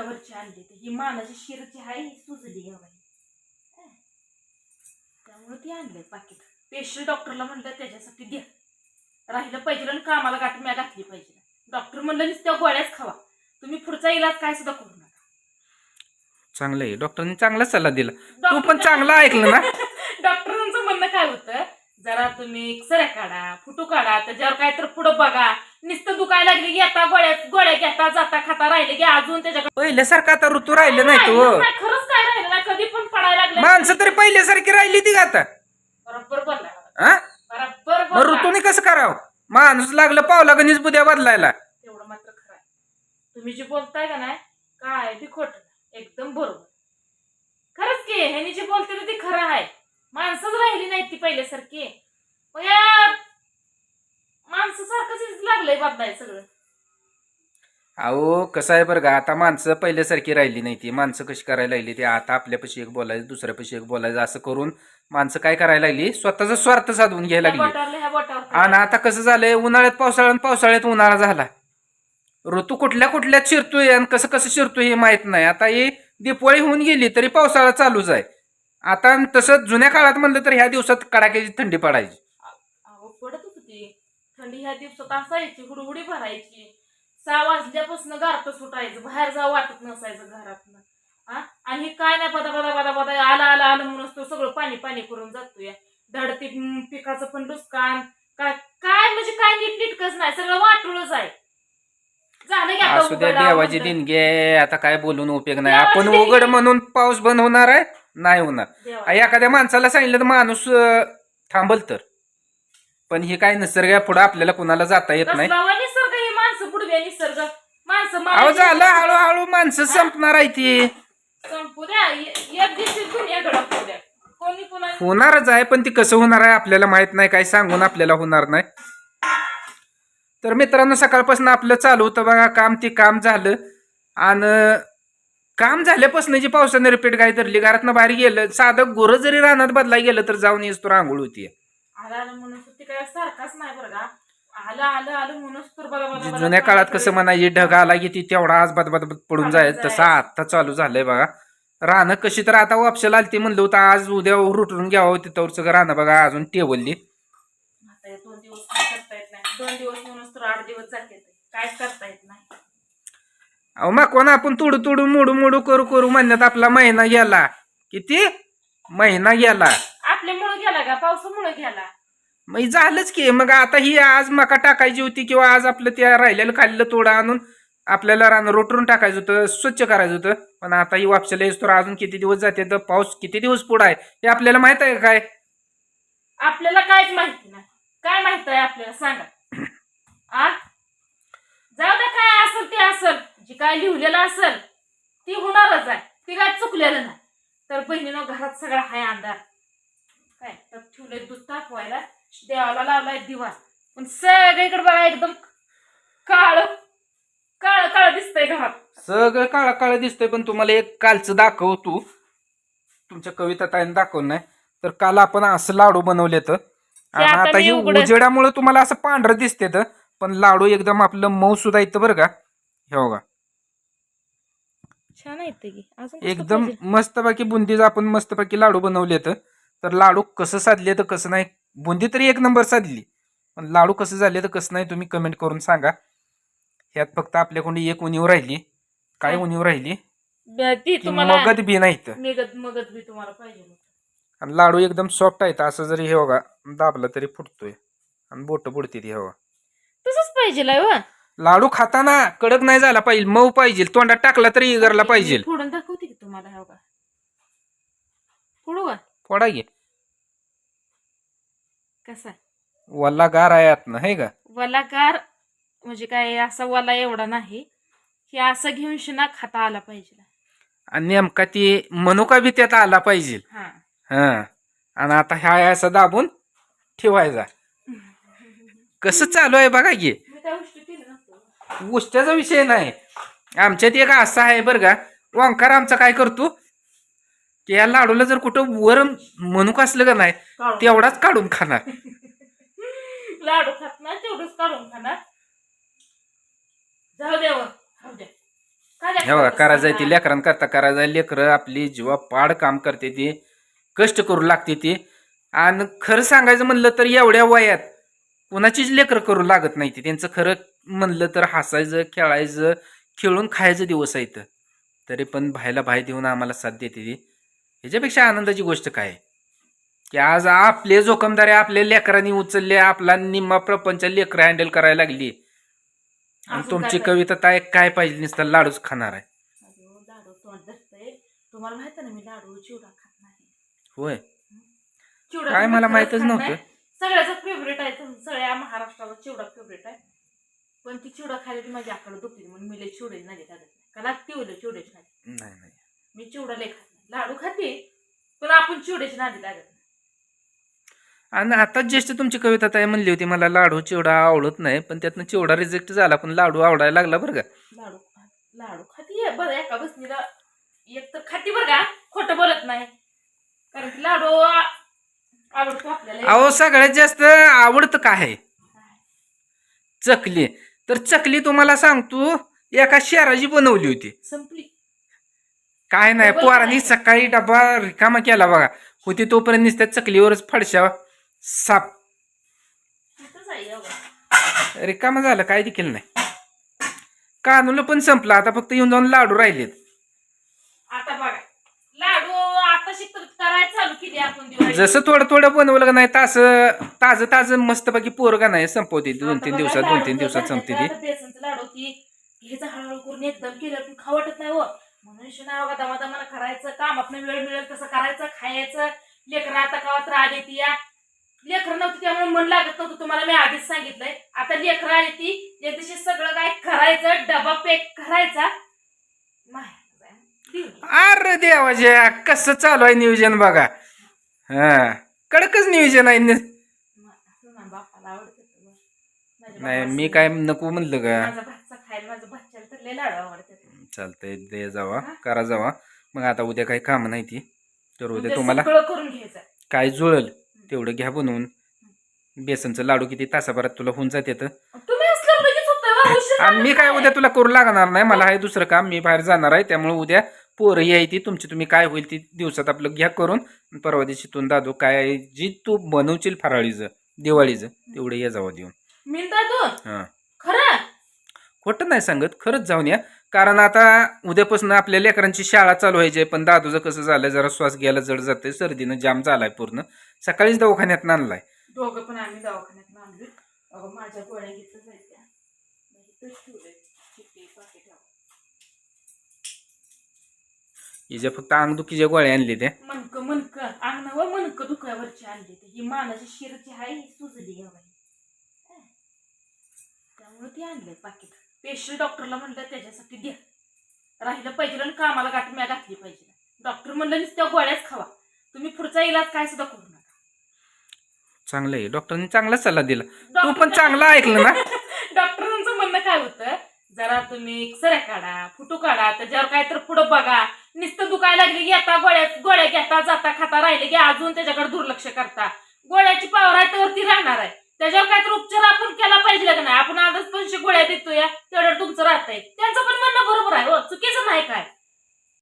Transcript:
डोक्यावरची आणली ती. ही मानाची शिरची आहे ही सुजली आहे बाई. हं. त्यामुळे ती आणलंय पाकिट. स्पेशल डॉक्टरला म्हणलं त्याच्यासाठी द्या राहिलं पाहिजे आणि कामाला गाठ म्या घातली पाहिजे. डॉक्टर म्हणलं नुसत्या गोळ्याच खावा. तुम्ही पुढचा इलाज काय सुद्धा करू नका. चांगलं आहे. डॉक्टरने चांगला सल्ला दिला. तू पण चांगलं ऐकलं ना? डॉक्टरांचं म्हणणं काय होतं? जरा तुम्ही सऱ्या काढा फुटू काढा त्याच्यावर काय तर पुढं बघा. नुसतं दुखायला लागले आता गोळ्या गोळ्या घेता जाता खाता राहिले की अजून त्याच्याकडे पहिल्यासारखं आता ऋतू राहिले नाही तो. नाही, खरंच काय राहिलं नाही कधी पण पडायला लागले. माणसं तरी पहिल्यासारखी राहिली ती का आता? बरोबर बोलला. हा बरोबर मग बोलला. ऋतूने कसं करावं? माणूस लागलं पावला गणीस बुद्या बदलायला. तेवढं मात्र खरं आहे. तुम्ही जे बोलताय का नाही काय बी खोट एकदम बरोबर. खरंच की ह्यानी जे बोलते ते खरं आहे. माणसंच राहिली नाही ती पहिल्यासारखी. मग या लागलंय सगळं. अहो कसं आहे बरं का आता माणसं पहिल्यासारखी राहिली नाही ती. माणसं कशी करायला लागली ती? आता आपल्यापाशी एक बोलायचं दुसऱ्यापाशी एक बोलायचं असं करून माणसं काय करायला लागली? स्वतःचा स्वार्थ साधून घ्यायला लागली. बोटावरला ह्या बोटावर आणि आता कसं झालंय उन्हाळ्यात पावसाळ्यात पावसाळ्यात उन्हाळा झाला. ऋतू कुठल्या कुठल्यात शिरतोय आणि कसं कसं शिरतोय हे माहीत नाही. आता ही दिपवळी होऊन गेली तरी पावसाळा चालूच आहे. आता तसं जुन्या काळात म्हणलं तर ह्या दिवसात कडाक्याची थंडी पडायची. थंडी ह्या दिवसात असायची हुडहुडी भरायची. सहा वाजल्यापासून गारट सुटायचं बाहेर जावं वाटत नसायचं घरातनं. हा आणि हे काय नाही बदा बदा बदा बदा आला आला आलं म्हणून तो सगळं पाणी पाणी करून जातोय. धड ते हम्म, पिकाचं पण नुकसान. काय काय म्हणजे काय नीट नीटकच नाही सगळं वाटूळच आहे. असू द्या देवाची. देणगी आता काय बोलून उपयोग नाही. आपण. उघड म्हणून पाऊस बंद होणार आहे? नाही होणार. एखाद्या माणसाला सांगितलं तर माणूस थांबल तर. पण हे काय निसर्ग पुढं आपल्याला कुणाला जाता येत नाही. कसला वा निसर्ग ही माणसं बुडव्या निसर्ग. माणसं अहो मारायची. झालं हळूहळू माणसं संपणार आहे ती. संपू द्या. ए- एक दिवशी दुनिया गडपू द्या. कोणी कोणा होणारच आहे पण ती कसं होणार आहे आपल्याला माहीत नाही काय सांगून आपल्याला होणार नाही. तर मित्रांनो सकाळपासून आपलं चालू होतं बघा काम ते काम झालं. आणि काम झाल्यापासून जी पावसाने रिपीट काय धरली घरातनं बाहेर गेलं साधं गोरं जरी रानात बदलाय गेलं तर जाऊन येस तर आंघोळ होती आलं आलं म्हणून ते काय सारखाच नाही बरं का. आलं आलं आलं म्हणूनच तर बघा बघा बघा जुन्या काळात कसं म्हणायचे ढग आला की ती तेवढा आज बदबद पडून पडून जाय जायचं. तसं आता चालू झालंय बघा. रानं कशी तर आता वापशाला आलती म्हणलं होतं आज उद्या रुटून घ्यावं तिथं सगळं रानं बघा अजून आता हे दोन दिवस काय करता येत नाही. दोन दिवस म्हणून तर आठ दिवस जाते काहीच करता येत नाही. अहो मग कोण आपण तुडू तुडू मोडू मोडू करू करू म्हणण्यात आपला महिना गेला. किती? महिना गेला. गेला? मग झालंच की. मग आता ही आज मका टाकायची होती किंवा आज आपलं त्या राहिलेलं खाल्लेलं तोडं आणून आपल्याला रान रोटरून टाकायचं होतं स्वच्छ करायचं होतं. पण आता ही वापशाला येस तर अजून किती दिवस जाते? तर पाऊस किती दिवस पुढं आहे? हे आपल्याला माहीत आहे का काय? आपल्याला काहीच माहिती नाही. काय माहीत आहे आपल्याला? सांगा. आ? जाऊ द्या काय असेल ते असेल. जे काय लिहिलेलं असेल ती होणारच आहे. ती काय चुकलेलं नाही. तर बहिणीनं घरात सगळा हाय अंधार. काय? तर ठेवलंय दूध तापवायला. देवाला लावलाय दिवा पण सगळीकडे बघा एकदम काळ काळ काळ दिसतंय घरात. सगळं काळा काळा दिसतंय पण तुम्हाला एक कालचं दाखवतो तुमच्या कविता ताईने दाखवलं नाही. तर काल आपण असं लाडू बनवले तर आणि आता आता मी हे उघडं- उजेडामुळे तुम्हाला असं पांढरं दिसते तर पण लाडू एकदम आपलं मऊ सुद्धा येतं बरं का. हे बघा. छान आहे ते अजून एकदम मस्तपैकी बुंदीचा आपण मस्तपैकी लाडू बनवले तर तर लाडू कसं साधले तर कसं नाही? बुंदी तरी एक नंबर साधली. पण लाडू कसं झाले तर कसं नाही तुम्ही कमेंट करून सांगा. ह्यात फक्त आपल्याकडून एक उणीव राहिली. काय? उणीव राहिली? ती तुम्हाला मगत बी नाही तर. मगत मगत बी तुम्हाला पाहिजे होतं. आणि लाडू एकदम सॉफ्ट आहेत. असं जरी हे बघा दाबलं तरी फुटतोय. आणि बोट बुडते ती हे बघा. तसंच पाहिजे लाय वा. लाडू खाताना कडक नाही झाला पाहिजे मऊ पाहिजे. तोंडात टाकला तरी इगरला पाहिजे. फोडून दाखवते की तुम्हाला हो फोडू का? फोडा घे कसा? वल्ला गार आहे आतनं हे का? वलाकार म्हणजे काय असा वला एवढा नाही हे असं घेऊन शिना खाता आला पाहिजे. आणि नेमका ती मनुका बी त्यात आला पाहिजे. हा. हा. आणि आता ह्या असा दाबून ठेवायचा. कसं चालू आहे बघा की? मी त्या गोष्टी केल्या नसतो गोष्टीचा विषय नाही. आमच्यात एक असा आहे बरं का ओंकार आमचा काय करतो? की या लाडूला जर कुठं वर मनुका असलं का नाही काढून. तेवढाच काढून खाणार. लाडू खात ना तेवढंच काढून खाणार. जाऊ द्या व. खाऊ द्या काय हे बघा करायचं आहे ती लेकरं लेकरांकरता करायचं आहे लेकरं आपली जीवा पाड काम करते ती कष्ट करू लागते ती. आणि खरं सांगायचं म्हणलं तर एवढ्या वयात कुणाचीच लेकरं करू लागत नाही ती. त्यांचं खरं म्हणलं तर हसायचं खेळायचं खेळून खायचं दिवस आहे इथं तरी पण भायला भाई देऊन आम्हाला साथ देते ती. ह्याच्यापेक्षा आनंदाची गोष्ट काय? की आज आपले जोखमदारी आपल्या लेकरांनी उचलले आपला निम्मा प्रपंच लेकरं हँडल करायला लागली. आणि तुमची कविता काय काय पाहिजे नुसतं लाडूच खाणार आहे. अहो, लाडू तोंड धरतंय. तुम्हाला माहीत आहे ना मी लाडू चिवडा खात नाही. होय. चिवडा काय मला माहीतच नव्हतं. सगळ्याचा फेवरेट आहे तुम- सगळ्या महाराष्ट्राला चिवडा फेवरेट आहे. पण ती चिवडा खायला ती माझ्या आकडे दुखली म्हणून मी लय चिवडे नाही लागत नाही का लागते होईल चिवड्याची नाही नाही. मी चिवडा लय खात लाडू खाते पण आपण चिवड्याची नादी लागत आणि आता ज्येष्ठ तुमची कविता ताई म्हणली होती मला लाडू चिवडा आवडत नाही पण त्यातनं चिवडा रिजेक्ट झाला पण लाडू आवडायला लागला बरं का. लाडू लाडू खाती बरं एका बसनीला एक तर खाती बरं का खोटं बोलत नाही. कारण की लाडू आ- आवडतो आपल्याला. अहो सगळ्यात जास्त आवडतं काय? आहे चकली. तर चकली तुम्हाला सांगतो एका शहराची बनवली होती. संपली. काय नाही पोरांनी? सकाळी डबा रिकामा केला बघा. होती तोपर्यंत नुसत्या चकलीवरच फडशा साप. रिकामा झालं काय देखील नाही. कानूला पण संपला आता फक्त येऊन जाऊन लाडू राहिलेत. आता बघा. लाडू आता शिकत करायला चालू केली आपण दिवाळी जसं थोडं थोडं बनवलं का नाही तास ताजं ताजं मस्तपैकी पोरगा नाही संपवते दोन तीन आता बघा, दिवसात दोन तीन दिवसात संपते ती आता बेसनचं लाडू की ह्याचं हळूहळू करून एकदम केलं पण खाऊ वाटत नाही हो. म्हणून शिना बघा दमादमानं करायचं कामात वेळ मिळेल तसं करायचं खायचं. लेकरं आता गावात राहिली ती या. लेकरं नव्हती त्यामुळे मन लागत नव्हतं. तुम्हाला मी आधीच सांगितलंय. आता लेकरं आली ती एक दिवशी सगळं काय करायचं डबा पॅक करायचा. नाही. अरे देवाच्या कसं चालू आहे नियोजन बघा. हा कडकच नियोजन आहे. आवडतं नाही मी काय नको म्हणलं का? माझा भातचा खायला माझं भाच्याला तर लय लाडू आवडतात. चालतंय दे जावा करा जावा. मग आता उद्या काही काम नाही ती. तर उद्या तुम्हाला सगळं करून घ्यायचं. काय जुळल तेवढं घ्या बनवून. बेसनचं लाडू किती तासाभरात तुला होऊन जाते तर. तुम्ही असलं लगेच होतं उशीर आणि मी काय उद्या तुला करू लागणार नाही मला आहे दुसरं काम मी बाहेर जाणार आहे त्यामुळे उद्या पोरं यायची तुमची तुम्ही काय होईल ती दिवसात आपलं घ्या करून. आणि परवा दिवशी तून दादू काय आहे, जी तू बनवशील फराळीचं दिवाळीचं तेवढं ये जावं देऊन. हां. खरं? खोटं नाही सांगत खरंच जाऊन या. कारण आता उद्यापासून आपल्या लेकरांची शाळा चालू व्हायची आहे पण दादूचं कसं झालं जरा श्वास घ्यायला जड जाते सर्दीनं जाम झालाय पूर्ण. सकाळीच दवाखान्यात आणलाय. दोघं पण आम्ही दवाखान्यात आणली अगं माझ्या गोळ्या घेतलं. हिच्या फक्त अंगदुखीच्या आणली त्या. मनक मनक. अंगणावर मनक दुखावरची आणली ती. ही मानाची शिर जी आहे ही सुजली त्यामुळे ती आणलंय पाकिट. स्पेशल डॉक्टरला म्हणलं त्याच्यासाठी द्या. राहिलं पाहिजे आणि कामाला गाठ म्या घातली पाहिजे डॉक्टर म्हणलं नुसत्या गोळ्याच खावा. तुम्ही पुढचा इलाज काय सुद्धा करू नका. चांगलं आहे. डॉक्टरांनी चांगला सल्ला दिला. तू डॉक्टर- पण चांगलं ऐकलं ना? डॉक्टरांचं म्हणणं काय होतं? जरा तुम्ही सऱ्या काढा फुटू काढा त्याच्यावर काय तर पुढं बघा. नुसतं दुखायला लागली की आता गोळ्या गोळ्या घेता जाता खाता राहिले की अजून त्याच्याकडे दुर्लक्ष करता. गोळ्याची पावर आहे तर ती राहणार आहे. त्याच्यावर काय तर उपचार आपण केला पाहिजे का नाही? आपण आधीच पंचशे गोळ्या देतोय.